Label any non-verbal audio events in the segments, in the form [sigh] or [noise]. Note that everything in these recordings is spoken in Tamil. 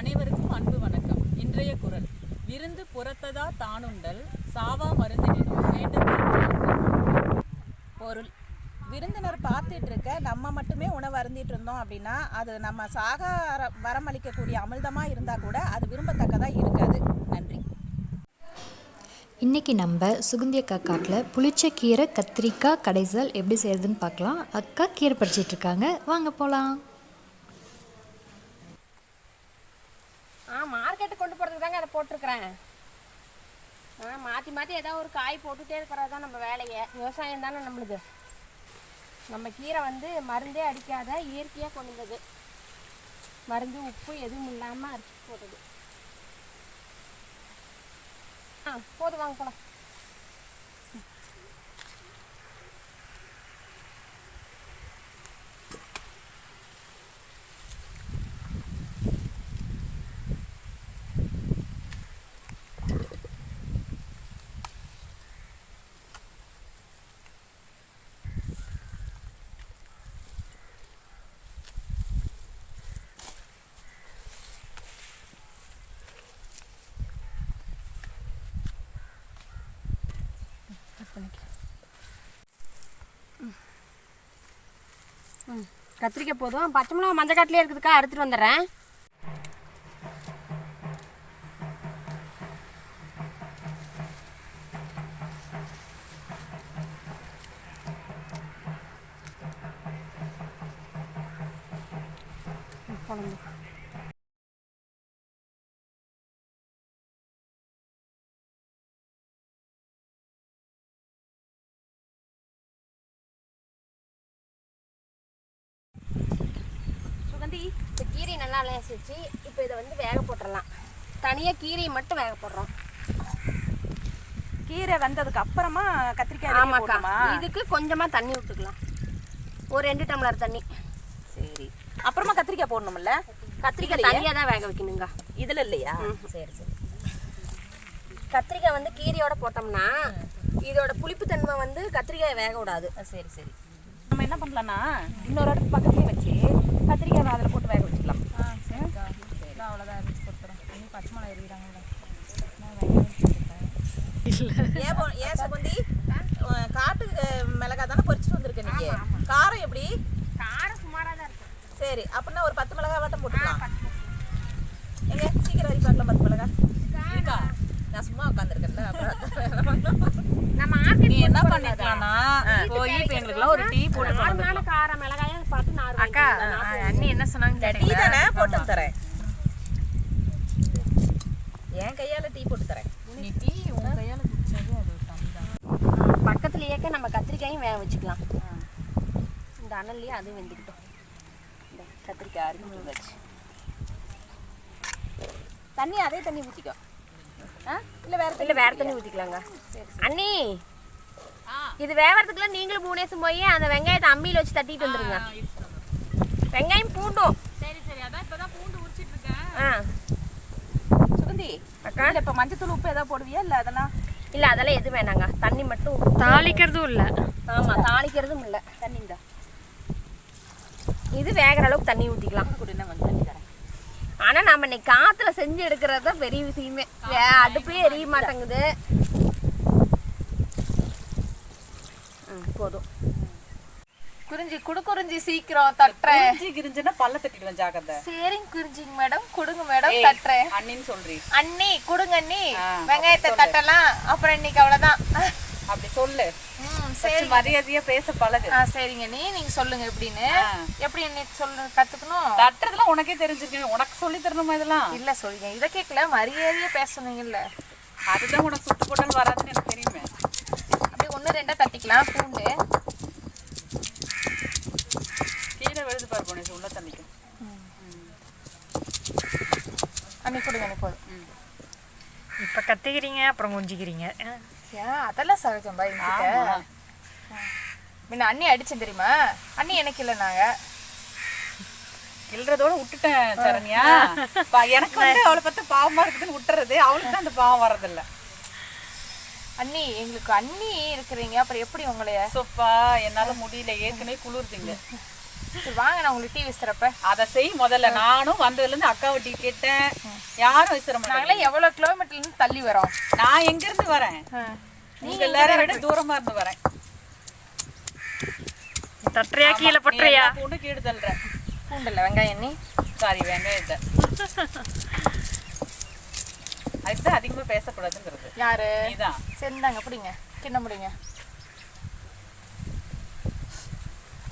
அனைவருக்கும் அன்பு வணக்கம். இன்றைய குரல். விருந்து புறத்ததா தானுண்டல் சாவா மருந்தினும் வேண்டும் பொருள். விருந்தினர் பார்த்துட்டு இருக்க நம்ம மட்டுமே உணவு அருந்திட்டு இருந்தோம் அப்படின்னா அது நம்ம சாக வர- வரமளிக்கக்கூடிய அமிர்தமாக இருந்தால் கூட அது விரும்பத்தக்கதாக இருக்காது. நன்றி. இன்றைக்கி நம்ம சுகந்தி அக்கா காட்டில் புளிச்ச கீரை கத்திரிக்காய் கடைசல் எப்படி செய்கிறதுன்னு பார்க்கலாம். அக்கா கீரை பறிச்சிட்ருக்காங்க. வாங்க போகலாம் ஆ மார்க்கெட்டுக்கு கொண்டு போகிறதுக்கு தாங்க அதை போட்டிருக்கிறேன். ஆ மாற்றி மாற்றி ஏதாவது ஒரு காய் போட்டுகிட்டே இருக்கிறது தான் நம்ம வேலையை. விவசாயம் தானே நம்மளுது. நம்ம கீரை வந்து மருந்தே அடிக்காத இயற்கையாக கொண்டு வந்தது. மருந்து உப்பு எதுவும் இல்லாமல் அரிசி போட்டது. ஆ போதும் வாங்க போகலாம் ம் கத்திரிக்காய் போதும். பச்சை மிளகா மஞ்சள் காட்டிலே இருக்குதுக்கா அறுத்துட்டு வந்துடுறேன். சுகந்தி இந்த கீரை நல்லா அலசிச்சு இப்போ இதை வந்து வேக போட்டுடலாம் தனியாக கீரையை மட்டும் வேக போடுறோம். கீரை வந்ததுக்கு அப்புறமா கத்திரிக்காய் ஆமாக்கா? இதுக்கு கொஞ்சமாக தண்ணி விட்டுக்கலாம் ஒரு ரெண்டு டம்ளர் தண்ணி. சரி. அப்புறமா கத்திரிக்காய் போடணும்ல? கத்திரிக்காய் தனியாக தான் வேக வைக்கணுங்க. இதில் இல்லையா? சரி சரி. கத்திரிக்காய் வந்து கீரையோட போட்டோம்னா இதோட புளிப்புத்தன்மை வந்து கத்திரிக்காயை வேக விடாது. சரி சரி. நம்ம என்ன பண்ணலாம்னா இன்னொரு இடத்து பக்கத்துலேயே வச்சு கத்திரிக்காய் அதில் போட்டு வேக வச்சுக்கலாம். அவ்வளோதான் அரிச்சு கொடுத்துறோம். இன்னும் பச்சை மிளகா எறிகிறாங்க ஏன் ஏன் சுகந்தி காட்டு மிளகா தானே பொரிச்சிட்டு வந்திருக்க நீங்க? காரம் எப்படி? காரம் சுமாராக தான் இருக்கும் சரி அப்படின்னா ஒரு பத்து மிளகா வட்டம் போட்டுக்கலாம். எங்க? சீக்கிரம் அரி பார்க்கலாம் பத்து மிளகா இருக்கா? நான் சும்மா உட்காந்துருக்கேன்ல மார்க்கெட் நீ என்ன பண்ணிக்கலாம்னா போய் இப்போ எங்களுக்குலாம் ஒரு டீ போட்டு காரம் மிளகாயை பார்த்து அக்கா அண்ணி என்ன சொன்னாங்க டீ தானே போட்டு தரேன். என் கையால டீ போட்டு தரேன். நீ டீ உன் கையால் குடிச்சாவே அது பக்கத்துலேயே நம்ம கத்திரிக்காயும் வேக வச்சுக்கலாம். இந்த அனல்லையே அதுவும் வெந்துக்கிட்டோம். இந்த கத்திரிக்காய் அரிஞ்சு வச்சு தண்ணி அதே தண்ணி ஊற்றிக்கோ இல்லை வேற இல்லை வேற தண்ணி ஊற்றிக்கலாங்க அண்ணி இது வேவறதுக்குலாம் நீங்களும் மூணு நேசம் போய் அந்த வெங்காயத்தை அம்மியில் வச்சு தட்டிட்டு வந்துருங்க. வெங்காயம் பூண்டும். சரி சரி. அதான் இப்போதான் பூண்டு உரிச்சிட்டு இருக்கேன். ஆ. சுகந்தி அக்கா. இல்லை இப்போ மஞ்சத்தூள் உப்பு ஏதாவது போடுவியா? இல்லை அதெல்லாம்? இல்லை அதெல்லாம் எதுவும் வேணாங்க. தண்ணி மட்டும் தாளிக்கிறதும் இல்லை. ஆமாம் தாளிக்கிறதும் இல்லை. தண்ணி இந்த இது வேகிற அளவுக்கு தண்ணி ஊற்றிக்கலாம் குடினா வந்து தண்ணி தரேன். ஆனால் நம்ம இன்னைக்கு காற்றுல செஞ்சு எடுக்கிறது தான் பெரிய விஷயமே. அடுப்பே எரிய மாட்டேங்குது. போதும். குறிஞ்சி குடு குறிஞ்சி சீக்கிரம் தட்டுறேன். கிரிஞ்சு கிரிஞ்சுன்னா பல்ல தட்டிடுவேன் ஜாக்கிரதை. சரிங்க குறிஞ்சிங்க மேடம். கொடுங்க மேடம் தட்டுறேன். அண்ணின்னு சொல்றி. அண்ணி கொடுங்க அண்ணி. வெங்காயத்தை தட்டலாம். அப்புறம் இன்னைக்கு அவ்வளவுதான். அப்படி சொல்லு. ம் சரி மரியாதையா பேச பழகு. ஆ சரிங்க. அண்ணி நீங்க சொல்லுங்க எப்படின்னு. எப்படி அண்ணி சொல்லு கத்துக்கணும்? தட்டுறதுலாம் உனக்கே தெரிஞ்சிருக்கு. உனக்கு சொல்லி தரணுமா இதெல்லாம்? இல்ல சொல்லுங்க. இதை கேட்கல மரியாதையா பேசணுங்க இல்ல அதுதான் உனக்கு சுட்டு போட்டால் வராதுன்னு எனக்கு தெரியுமே. அப்படியே ஒண்ணு ரெண்டா தட்டிக்கலாம். பூண்டு. கீழே விழுது பாரு போனேன் உள்ள தண்ணிக்கும் அண்ணி கொடுங்க அண்ணி போதும் இப்போ கத்திக்கிறீங்க அப்புறம் குஞ்சிக்கிறீங்க ஏன்? அதெல்லாம் சகஜம் பா என்கிட்ட. முன்ன அண்ணி அடிச்சேன் தெரியுமா? அண்ணி எனக்கு இல்லை நாங்க கிள்றதோட விட்டுட்டேன் சரண்யா. பா- எனக்கு வந்து அவளை பார்த்தா பாவமா இருக்குதுன்னு விட்டுறது. அவளுக்கு தான் அந்த பாவம் வர்றதில்ல. அண்ணி எங்களுக்கு அண்ணி இருக்கிறீங்க. அப்புறம் எப்படி உங்களைய? சோப்பா என்னால முடியல. ஏற்கனவே குளிர்துங்க. சரி வாங்க நான் உங்களுக்கு டீ விசுறப்ப அதை செய் முதல்ல. நானும் வந்ததுல இருந்து அக்காவை டீ கேட்டேன் யாரும் விசிற மாட்டாங்க. நாங்களே எவ்வளவு கிலோமீட்டர்ல இருந்து தள்ளி வரோம்? நான் எங்க இருந்து வரேன் நீங்க எல்லாரும் விட தூரமா இருந்து வரேன். தட்டுறியா கீழே பட்டுறியா? பொண்ணு கீடு தள்ளுறேன் பூண்டுல வெங்காயம் எண்ணி? சாரி வெங்காயத்தை [laughs] அதுதான் அதிகமா பேசக்கூடாதுங்கிறது. யாரு? நீதான். சரிந்தாங்க பிடிங்க. கிண்ண முடிங்க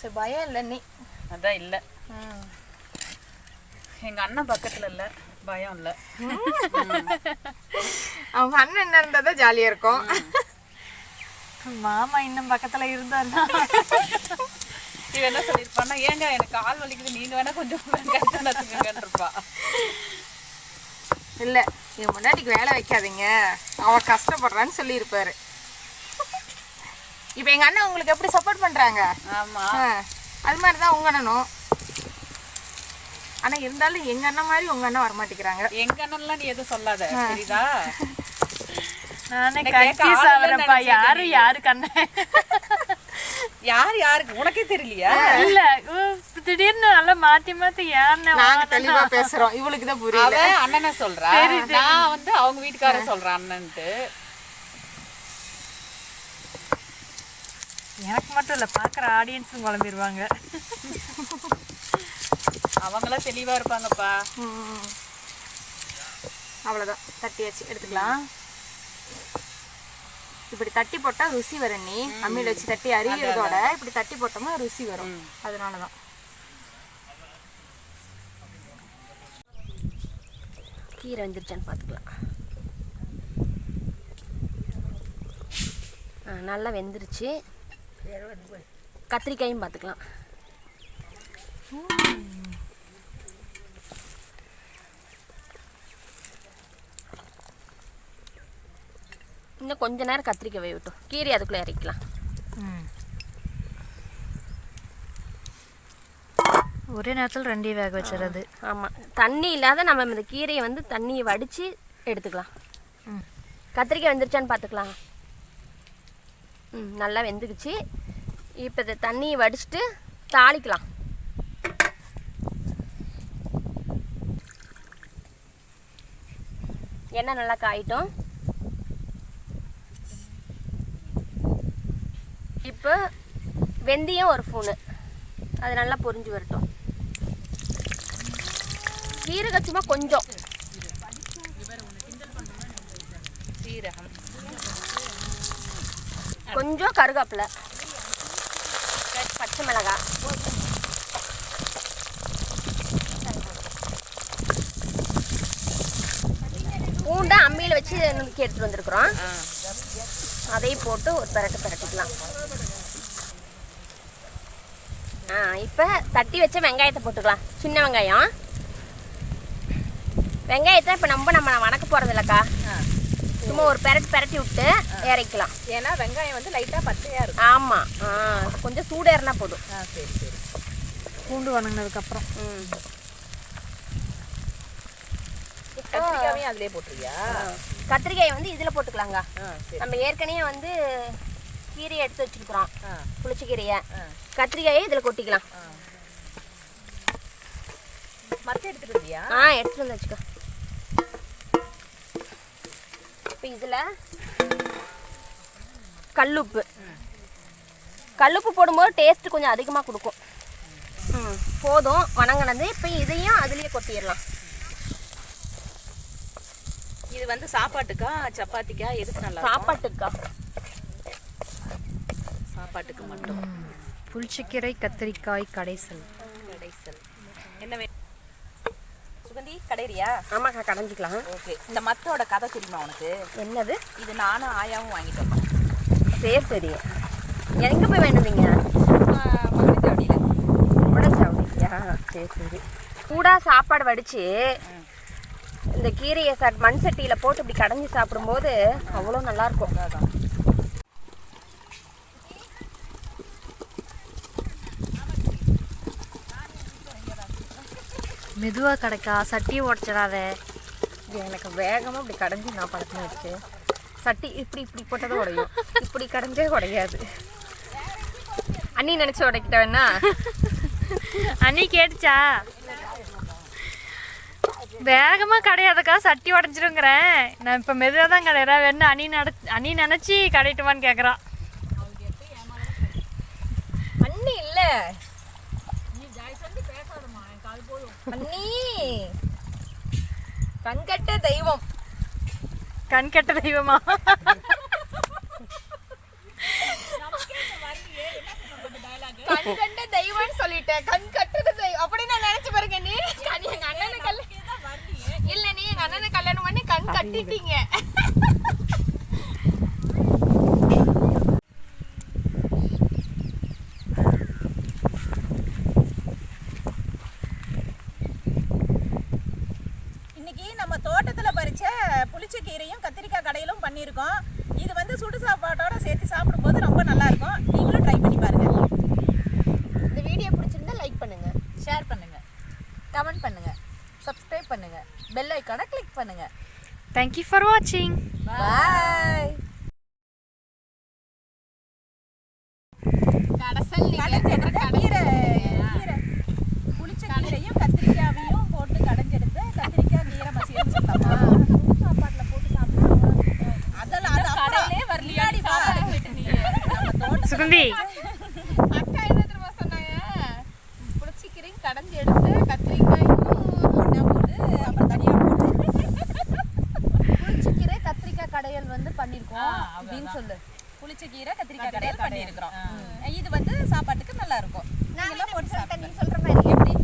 சரி பயம் இல்லை நீ. அதான் இல்ல. ம். எங்க அண்ணன் பக்கத்துல இல்ல. பயம் இல்ல. அவங்க அண்ணன் என்ன இருந்தா தான் ஜாலியா இருக்கும். மாமா இன்னும் பக்கத்தில் இருந்தாருன்னா. இவ என்ன சொல்லியிருப்பான்னா ஏங்க எனக்கு கால் வலிக்குது. நீங்க வேணா கொஞ்சம் நசுக்குங்கன்னு இருப்பா. இல்ல இவன் முன்னாடிக்கு வேலை வைக்காதீங்க. அவ கஷ்டப்படுறான்னு சொல்லியிருப்பாரு. இப்போ எங்க அண்ணன் உங்களுக்கு எப்படி சப்போர்ட் பண்றாங்க? ஆமா. ஆ, அது மாதிரி தான் உங்க அண்ணனும். ஆனா இருந்தாலும் எங்க அண்ணன் மாதிரி உங்க அண்ணன் வரமாட்டேங்கிறாங்க. எங்க அண்ணன்லாம் நீ எதுவும் சொல்லாத சரிதா நானே கன்ஃபியூஸ் ஆகுறப்பா இல்லைன்னு யாரு நினைச்சிட்டு யாரு யாருக்கு? உனக்கே தெரியலையா? இல்ல. உ, திடீர்னு நல்லா மாத்தி மாத்தி யாருன்னு நாங்க தெளிவா பேசுறோம். இவளுக்கு தான் புரியல அண்ணனை சொல்றா. நான் வந்து அவங்க வீட்டுக்காரர் சொல்றேன் அண்ணன்ட்டு. எனக்கு மட்டும் இல்ல பாக்குற ஆடியன்ஸும் குழம்பிடுவாங்க அவங்களாம் தெளிவா இருப்பாங்கப்பா. ம். அவ்வளவுதான். தட்டியாச்சு. எடுத்துக்கலாம். இப்படி தட்டி போட்டா ருசி வரும் நீ. அம்மியில வச்சு தட்டி அறியறதோட இப்படி தட்டி போட்டோம்னா ருசி வரும். அதனாலதான். கீரை வந்துருச்சான்னு பார்த்துக்கலாம். ஆ நல்லா வெந்துருச்சு. கத்திரிக்காயும் பார்த்துக்கலாம். இன்னும் கொஞ்ச நேரம் கத்திரிக்காய் வேகட்டும் கீரை அதுக்குள்ளே இறக்கலாம் ஒரே நேரத்தில் ரெண்டையும் வேக வச்சிடறது ஆமாம் தண்ணி இல்லாத நம்ம இந்த கீரையை வந்து தண்ணியை வடித்து எடுத்துக்கலாம். கத்திரிக்காய் வெந்துருச்சான்னு பார்த்துக்கலாம். ம் நல்லா வெந்துக்குச்சு. இப்போ இந்த தண்ணியை வடிச்சிட்டு தாளிக்கலாம். எண்ணெய் நல்லா காயிட்டும். இப்போ வெந்தயம் ஒரு ஃபூனு அது நல்லா பொரிஞ்சு வரட்டும். ஜீரகம் சும்மா கொஞ்சம். சீரகம் கொஞ்சம் கருவேப்பிலை பச்சை மிளகாய் பூண்டை அம்மியில் வச்சு நுணுக்கி எடுத்துட்டு வந்திருக்கிறோம். அதையும் போட்டு ஒரு பிரட்டு பிரட்டிக்கலாம். ஆ இப்போ தட்டி வச்ச வெங்காயத்தை போட்டுக்கலாம். சின்ன வெங்காயம். வெங்காயத்தை இப்போ நம்ம நம்ம வணக்க போகிறது இல்லைக்கா சும்மா ஒரு பெரட்டு பெரட்டி விட்டு இறக்கலாம். ஏன்னா வெங்காயம் வந்து லைட்டா பச்சையா இருக்கும். ஆமாம் ஆ கொஞ்சம் சூடேறினா போதும். ஆ சரி சரி. பூண்டு வணங்கினதுக்கு அப்புறம் ம் கத்திரிக்காவையும் அதுலயே போட்டுருவியா கத்திரிக்காயை வந்து இதில் போட்டுக்கலாங்க. நம்ம ஏற்கனவே வந்து கீரையை எடுத்து வச்சிருக்கிறோம். ஆ. புளிச்ச கீரையை கத்திரிக்காயை இதில் கொட்டிக்கலாம். மத்த எடுத்துட்டு இருந்தியா ஆ எடுத்துட்டு வந்து வச்சுக்கோ. இப்போ இதில் கல்லுப்பு. கல்லுப்பு போடும்போது டேஸ்ட் கொஞ்சம் அதிகமாக கொடுக்கும். ம் போதும் வணங்கினது. இப்போ இதையும் அதுலேயே கொட்டிடலாம். இது வந்து சாப்பாட்டுக்கா சப்பாத்திக்கா? எதுக்கு நல்லா? சாப்பாட்டுக்கா. சாப்பாட்டுக்கு மட்டும். புளிச்சக்கீரை கத்திரிக்காய் கடைசல். கடைசல். என்ன சுகந்தி கடைரியா ஆமாக்கா கடைஞ்சிக்கலாம். ஓகே. இந்த மத்தோட கதை தெரியுமா உனக்கு? என்னது? இது நானும் ஆயாவும் வாங்கிட்டு வந்தோம். சரி சரி. எங்கே போய் வேணுவீங்க மதுரைச்சாவடியில் உடஞ்சாவடியா சரி சரி. சூடாக சாப்பாடு வடித்து இந்த கீரையை சட் மண் சட்டியில் போட்டு இப்படி கடைஞ்சி சாப்பிடும்போது அவ்வளோ நல்லாயிருக்கும் அதான். மெதுவாக கிடைக்கா சட்டியை உடச்சிடாத. இது எனக்கு வேகமாக இப்படி கடைஞ்சி நான் பழக்கம் வச்சு சட்டி இப்படி இப்படி போட்டதும் உடையும். இப்படி கடைஞ்சே உடையாது. அண்ணி நினச்சி உடைக்கிட்ட வேணா. அண்ணி கேட்டுச்சா? வேகமாக கடையாதக்கா சட்டி உடஞ்சிருங்கிறேன். நான் இப்போ மெதுவாக தான் கடையிறேன் வேணும் அணி நட அணி நினச்சி கடைட்டுவான்னு கேட்குறான் அண்ணி இல்ல. அண்ணி கண்கட்ட தெய்வம். கண் கெட்ட தெய்வமா? கண்கண்ட தெய்வம்னு சொல்லிட்டேன். கண் கட்டுறது தெய்வம் அப்படி நான் நினைச்சு பாருங்க நீ. நீ எங்க அண்ணனை கல்யாணம் இல்ல நீ எங்க அண்ணனை கல்யாணம் பண்ணி கண் கட்டிட்டீங்க இன்னைக்கு நம்ம தோட்டத்துல பறிச்ச புளிச்ச கீரையும் கத்திரிக்காய் கடையிலும் பண்ணியிருக்கோம். இது வந்து சுடு சாப்பாட்டோட சேர்த்து சாப்பிடும்போது ரொம்ப நல்லா இருக்கும் நீங்களும் ட்ரை பண்ணி பாருங்க. இந்த வீடியோ பிடிச்சிருந்தா லைக் பண்ணுங்க. ஷேர் பண்ணுங்க. கமெண்ட் பண்ணுங்க. சப்ஸ்கிரைப் பண்ணுங்க. பெல் ஐக்கானை கிளிக் பண்ணுங்க. தேங்க்யூ ஃபார் வாட்சிங் பாய் கடைசல் கடைஞ்செடுத்த கீரை கீரை புளிச்ச கீரையும் கத்திரிக்காயையும் போட்டு கடைஞ்செடுத்த கத்திரிக்காய் கீரை மசியல் சொல்லலாமா சாப்பாட்டுல போட்டு சாப்பிட்டா அதெல்லாம் அது கடையிலே வரலையா சாப்பாடு போயிட்டு நீ நம்ம சுகந்தி அக்கா என்ன தெரியுமா சொன்னாங்க? புளிச்சிக்கிறீங்க கடைஞ்சி எடுத்து கத்திரிக்காயும் அப்புறம் தனியா போட்டு புளிச்சக்கீரை கத்திரிக்காய் கடையல் வந்து பண்ணிருக்கோம் அப்படின்னு சொல்லு. புளிச்ச கீரை கத்திரிக்காய் கடையில் பண்ணியிருக்கிறோம் இது வந்து சாப்பாட்டுக்கு நல்லா இருக்கும். நீங்களும் போட்டு சாப்பிடுங்க நீ சொல்ற மாதிரி. எப்படி?